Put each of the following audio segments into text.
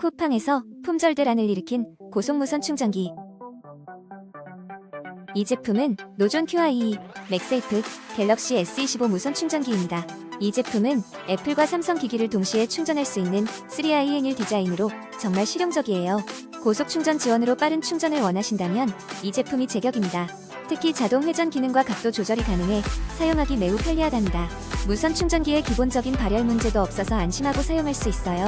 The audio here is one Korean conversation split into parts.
쿠팡에서 품절대란을 일으킨 고속무선 충전기. 이 제품은 노존 QI, 맥세이프, 갤럭시 S25 무선 충전기입니다. 이 제품은 애플과 삼성 기기를 동시에 충전할 수 있는 3iN1 디자인으로 정말 실용적이에요. 고속 충전 지원으로 빠른 충전을 원하신다면 이 제품이 제격입니다. 특히 자동 회전 기능과 각도 조절이 가능해 사용하기 매우 편리하답니다. 무선 충전기의 기본적인 발열 문제도 없어서 안심하고 사용할 수 있어요.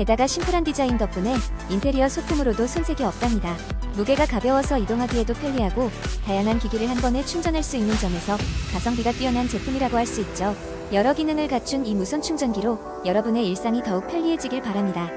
게다가 심플한 디자인 덕분에 인테리어 소품으로도 손색이 없답니다. 무게가 가벼워서 이동하기에도 편리하고 다양한 기기를 한 번에 충전할 수 있는 점에서 가성비가 뛰어난 제품이라고 할 수 있죠. 여러 기능을 갖춘 이 무선 충전기로 여러분의 일상이 더욱 편리해지길 바랍니다.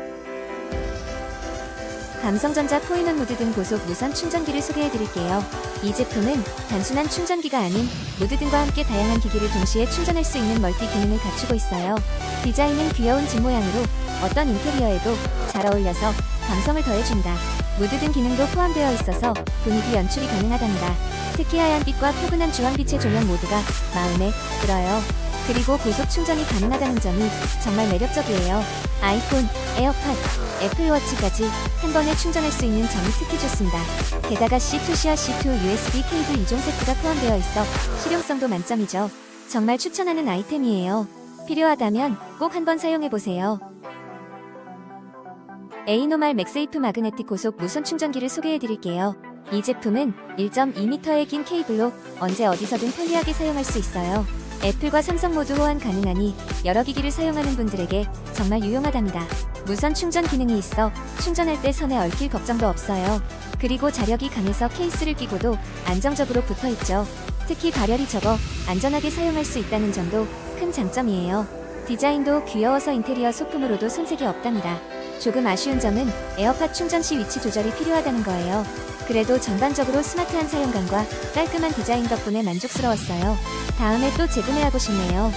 감성전자 포인원 모드 등 고속 무선 충전기를 소개해 드릴게요. 이 제품은 단순한 충전기가 아닌 모드 등과 함께 다양한 기기를 동시에 충전할 수 있는 멀티 기능을 갖추고 있어요. 디자인은 귀여운 집 모양으로 어떤 인테리어에도 잘 어울려서 감성을 더해줍니다. 무드 등 기능도 포함되어 있어서 분위기 연출이 가능하답니다. 특히 하얀빛과 포근한 주황빛의 조명 모두가 마음에 들어요. 그리고 고속 충전이 가능하다는 점이 정말 매력적이에요. 아이폰, 에어팟, 애플워치까지 한 번에 충전할 수 있는 점이 특히 좋습니다. 게다가 C2C와 C2 USB 케이블 이종 세트가 포함되어 있어 실용성도 만점이죠. 정말 추천하는 아이템이에요. 필요하다면 꼭 한번 사용해보세요. 에이노말 맥세이프 마그네틱 고속 무선 충전기를 소개해드릴게요. 이 제품은 1.2m의 긴 케이블로 언제 어디서든 편리하게 사용할 수 있어요. 애플과 삼성 모두 호환 가능하니 여러 기기를 사용하는 분들에게 정말 유용하답니다. 무선 충전 기능이 있어 충전할 때 선에 얽힐 걱정도 없어요. 그리고 자력이 강해서 케이스를 끼고도 안정적으로 붙어 있죠. 특히 발열이 적어 안전하게 사용할 수 있다는 점도 큰 장점이에요. 디자인도 귀여워서 인테리어 소품으로도 손색이 없답니다. 조금 아쉬운 점은 에어팟 충전 시 위치 조절이 필요하다는 거예요. 그래도 전반적으로 스마트한 사용감과 깔끔한 디자인 덕분에 만족스러웠어요. 다음에 또 재구매하고 싶네요.